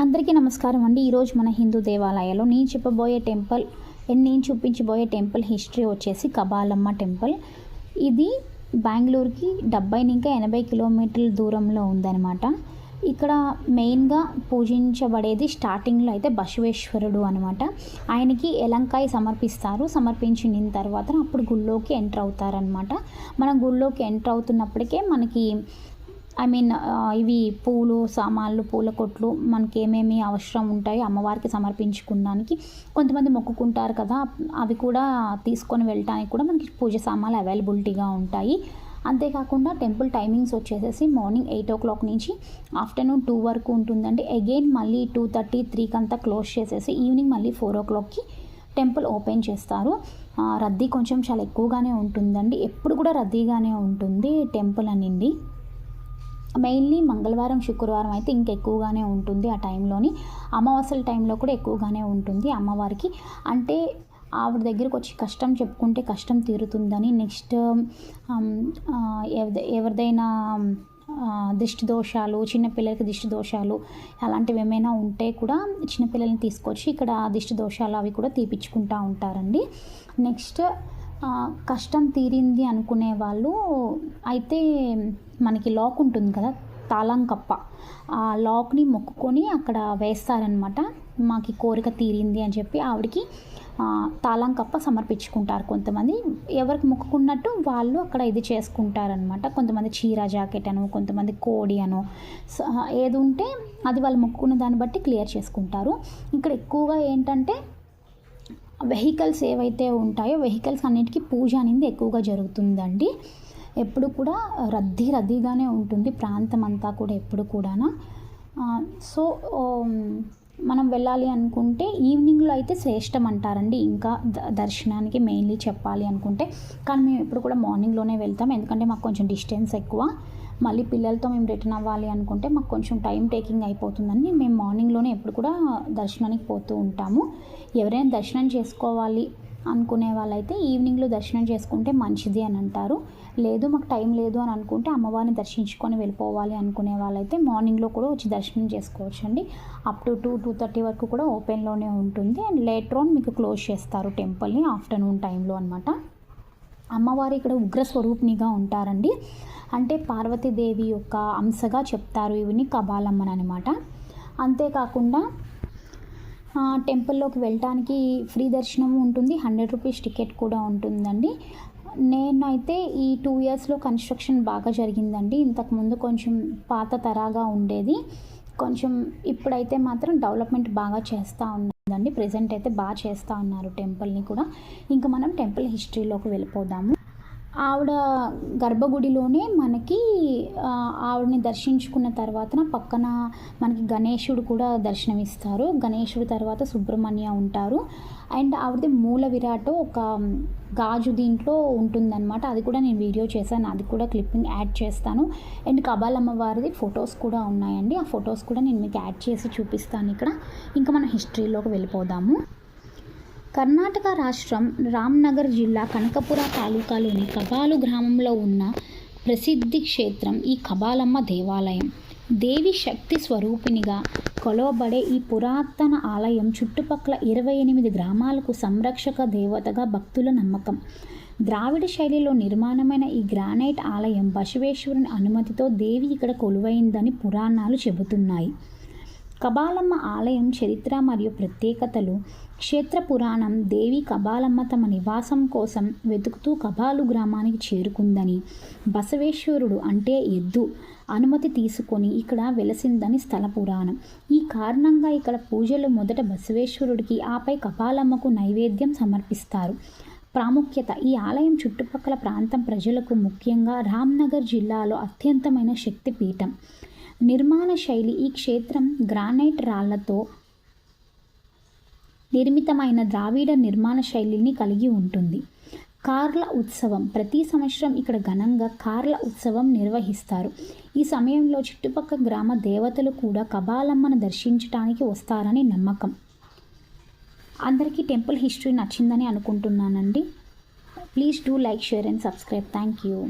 అందరికీ నమస్కారం అండి. ఈరోజు మన హిందూ దేవాలయాల్లో నేను చెప్పబోయే టెంపుల్ నేను చూపించబోయే టెంపుల్ హిస్టరీ వచ్చేసి కబాలమ్మ టెంపుల్. ఇది బెంగళూరుకి డెబ్బై ఇంకా ఎనభై కిలోమీటర్ల దూరంలో ఉందన్నమాట. ఇక్కడ మెయిన్గా పూజించబడేది స్టార్టింగ్లో అయితే బసవేశ్వరుడు అనమాట ఆయనకి ఎలంకాయ సమర్పిస్తారు. సమర్పించిన తర్వాత అప్పుడు గుళ్ళోకి ఎంటర్ అవుతారనమాట మనం గుళ్ళోకి ఎంటర్ అవుతున్నప్పటికే మనకి ఐ మీన్ uh, ఇవి పూలు సామాన్లు పూల కొట్లు మనకి ఏమేమి అవసరం ఉంటాయో అమ్మవారికి సమర్పించుకోవడానికి కొంతమంది మొక్కుకుంటారు కదా అవి కూడా తీసుకొని వెళ్ళటానికి కూడా మనకి పూజ సామాన్లు అవైలబిలిటీగా ఉంటాయి. అంతేకాకుండా టెంపుల్ టైమింగ్స్ వచ్చేసేసి మార్నింగ్ ఎయిట్ ఓ క్లాక్ నుంచి ఆఫ్టర్నూన్ టూ వరకు ఉంటుందండి. అగైన్ మళ్ళీ టూ థర్టీ త్రీకి అంతా క్లోజ్ చేసేసి ఈవినింగ్ మళ్ళీ ఫోర్ ఓ క్లాక్కి టెంపుల్ ఓపెన్ చేస్తారు. రద్దీ కొంచెం చాలా ఎక్కువగానే ఉంటుందండి. ఎప్పుడు కూడా రద్దీగానే ఉంటుంది టెంపుల్ అనింది మెయిన్లీ మంగళవారం శుక్రవారం అయితే ఇంకెక్కువగానే ఉంటుంది ఆ టైంలోని. అమావాస్యల టైంలో కూడా ఎక్కువగానే ఉంటుంది అమ్మవారికి. అంటే ఆవిడ దగ్గరికి వచ్చి కష్టం చెప్పుకుంటే కష్టం తీరుతుందని నెక్స్ట్ ఎవరిదైనా దిష్టి దోషాలు చిన్నపిల్లలకి దిష్టి దోషాలు అలాంటివి ఏమైనా ఉంటే కూడా చిన్నపిల్లల్ని తీసుకొచ్చి ఇక్కడ దిష్టి దోషాలు అవి కూడా తీపిచ్చుకుంటూ ఉంటారండి. నెక్స్ట్ కష్టం తీరింది అనుకునే వాళ్ళు అయితే మనకి లాక్ ఉంటుంది కదా తాళం కప్ప ఆ లాక్ని మొక్కుకొని అక్కడ వేస్తారనమాట మాకు కోరిక తీరింది అని చెప్పి ఆవిడకి తాళం కప్ప సమర్పించుకుంటారు కొంతమంది. ఎవరికి మొక్కుకున్నట్టు వాళ్ళు అక్కడ ఇది చేసుకుంటారనమాట కొంతమంది చీర జాకెట్ అను కొంతమంది కోడి అను ఏది ఉంటే అది వాళ్ళు మొక్కుకున్న దాన్ని బట్టి క్లియర్ చేసుకుంటారు. ఇక్కడ ఎక్కువగా ఏంటంటే వెహికల్స్ ఏవైతే ఉంటాయో వెహికల్స్ అన్నిటికీ పూజ అనేది ఎక్కువగా జరుగుతుందండి. ఎప్పుడు కూడా రద్దీ రద్దీగానే ఉంటుంది. ప్రాంతం అంతా కూడా ఎప్పుడు కూడా సో మనం వెళ్ళాలి అనుకుంటే ఈవినింగ్లో అయితే శ్రేష్టం అంటారండి. ఇంకా దర్శనానికి మెయిన్లీ చెప్పాలి అనుకుంటే. కానీ మేము ఎప్పుడు కూడా మార్నింగ్లోనే వెళ్తాం. ఎందుకంటే మాకు కొంచెం డిస్టెన్స్ ఎక్కువ. మళ్ళీ పిల్లలతో మేము రిటర్న్ అవ్వాలి అనుకుంటే మాకు కొంచెం టైం టేకింగ్ అయిపోతుందని మేము మార్నింగ్లోనే ఎప్పుడు కూడా దర్శనానికి పోతూ ఉంటాము. ఎవరైనా దర్శనం చేసుకోవాలి అనుకునే వాళ్ళైతే ఈవినింగ్లో దర్శనం చేసుకుంటే మంచిది అని అంటారు. లేదు మాకు టైం లేదు అని అనుకుంటే అమ్మవారిని దర్శించుకొని వెళ్ళిపోవాలి అనుకునే వాళ్ళైతే మార్నింగ్లో కూడా వచ్చి దర్శనం చేసుకోవచ్చు అండి up to two two thirty వరకు కూడా ఓపెన్లోనే ఉంటుంది. అండ్ లేటర్ ఆన్ మీకు క్లోజ్ చేస్తారు టెంపుల్ని ఆఫ్టర్నూన్ టైంలో అనమాట అమ్మవారు ఇక్కడ ఉగ్రస్వరూపిణిగా ఉంటారండి. అంటే పార్వతీదేవి యొక్క అంశగా చెప్తారు ఇవిని కబాలమ్మన్ అనమాట అంతేకాకుండా టెంపుల్లోకి వెళ్ళటానికి ఫ్రీ దర్శనం ఉంటుంది. హండ్రెడ్ రూపీస్ టికెట్ కూడా ఉంటుందండి. నేనైతే ఈ టూ ఇయర్స్లో కన్స్ట్రక్షన్ బాగా జరిగిందండి. ఇంతకుముందు కొంచెం పాత తరాగా ఉండేది. కొంచెం ఇప్పుడైతే మాత్రం డెవలప్మెంట్ బాగా చేస్తూ ఉన్నదండి ప్రజెంట్ అయితే బాగా చేస్తూ ఉన్నారు టెంపుల్ని కూడా. ఇంకా మనం టెంపుల్ హిస్టరీలోకి వెళ్ళిపోదాము. ఆవిడ గర్భగుడిలోనే మనకి ఆవిడని దర్శించుకున్న తర్వాత పక్కన మనకి గణేశుడు కూడా దర్శనమిస్తారు. గణేశుడు తర్వాత సుబ్రహ్మణ్య ఉంటారు. అండ్ ఆవిడది మూల విరాట్ ఒక గాజు దీంట్లో ఉంటుందన్నమాట. అది కూడా నేను వీడియో చేశాను. అది కూడా క్లిప్పింగ్ యాడ్ చేస్తాను. అండ్ కబాలమ్మ వారిది ఫొటోస్ కూడా ఉన్నాయండి. ఆ ఫొటోస్ కూడా నేను మీకు యాడ్ చేసి చూపిస్తాను ఇక్కడ. ఇంకా మనం హిస్టరీలోకి వెళ్ళిపోదాము. కర్ణాటక రాష్ట్రం రామ్నగర్ జిల్లా కనకపుర తాలూకాలోని కబాలు గ్రామంలో ఉన్న ప్రసిద్ధి క్షేత్రం ఈ కబాలమ్మ దేవాలయం. దేవి శక్తి స్వరూపినిగా కొలవబడే ఈ పురాతన ఆలయం చుట్టుపక్కల ఇరవై ఎనిమిది గ్రామాలకు సంరక్షక దేవతగా భక్తుల నమ్మకం. ద్రావిడ శైలిలో నిర్మాణమైన ఈ గ్రానైట్ ఆలయం బసవేశ్వరుని అనుమతితో దేవి ఇక్కడ కొలువైందని పురాణాలు చెబుతున్నాయి. కబాలమ్మ ఆలయం చరిత్ర మరియు ప్రత్యేకతలు. క్షేత్ర పురాణం దేవి కబాలమ్మ తమ నివాసం కోసం వెతుకుతూ కబాలు గ్రామానికి చేరుకుందని బసవేశ్వరుడు అంటే ఎద్దు అనుమతి తీసుకొని ఇక్కడ వెలసిందని స్థల పురాణం. ఈ కారణంగా ఇక్కడ పూజలు మొదట బసవేశ్వరుడికి ఆపై కపాలమ్మకు నైవేద్యం సమర్పిస్తారు. ప్రాముఖ్యత ఈ ఆలయం చుట్టుపక్కల ప్రాంతం ప్రజలకు ముఖ్యంగా రామ్నగర్ జిల్లాలో అత్యంతమైన శక్తిపీఠం. నిర్మాణ శైలి ఈ క్షేత్రం గ్రానైట్ రాళ్ళతో నిర్మితమైన ద్రావిడ నిర్మాణ శైలిని కలిగి ఉంటుంది. కార్ల ఉత్సవం. ప్రతి సంవత్సరం ఇక్కడ ఘనంగా కార్ల ఉత్సవం నిర్వహిస్తారు. ఈ సమయంలో చుట్టుపక్కల గ్రామ దేవతలు కూడా కబాలమ్మను దర్శించడానికి వస్తారని నమ్మకం. అందరికీ టెంపుల్ హిస్టరీ నచ్చిందని అనుకుంటున్నానండి. Please do like share and subscribe. Thank you.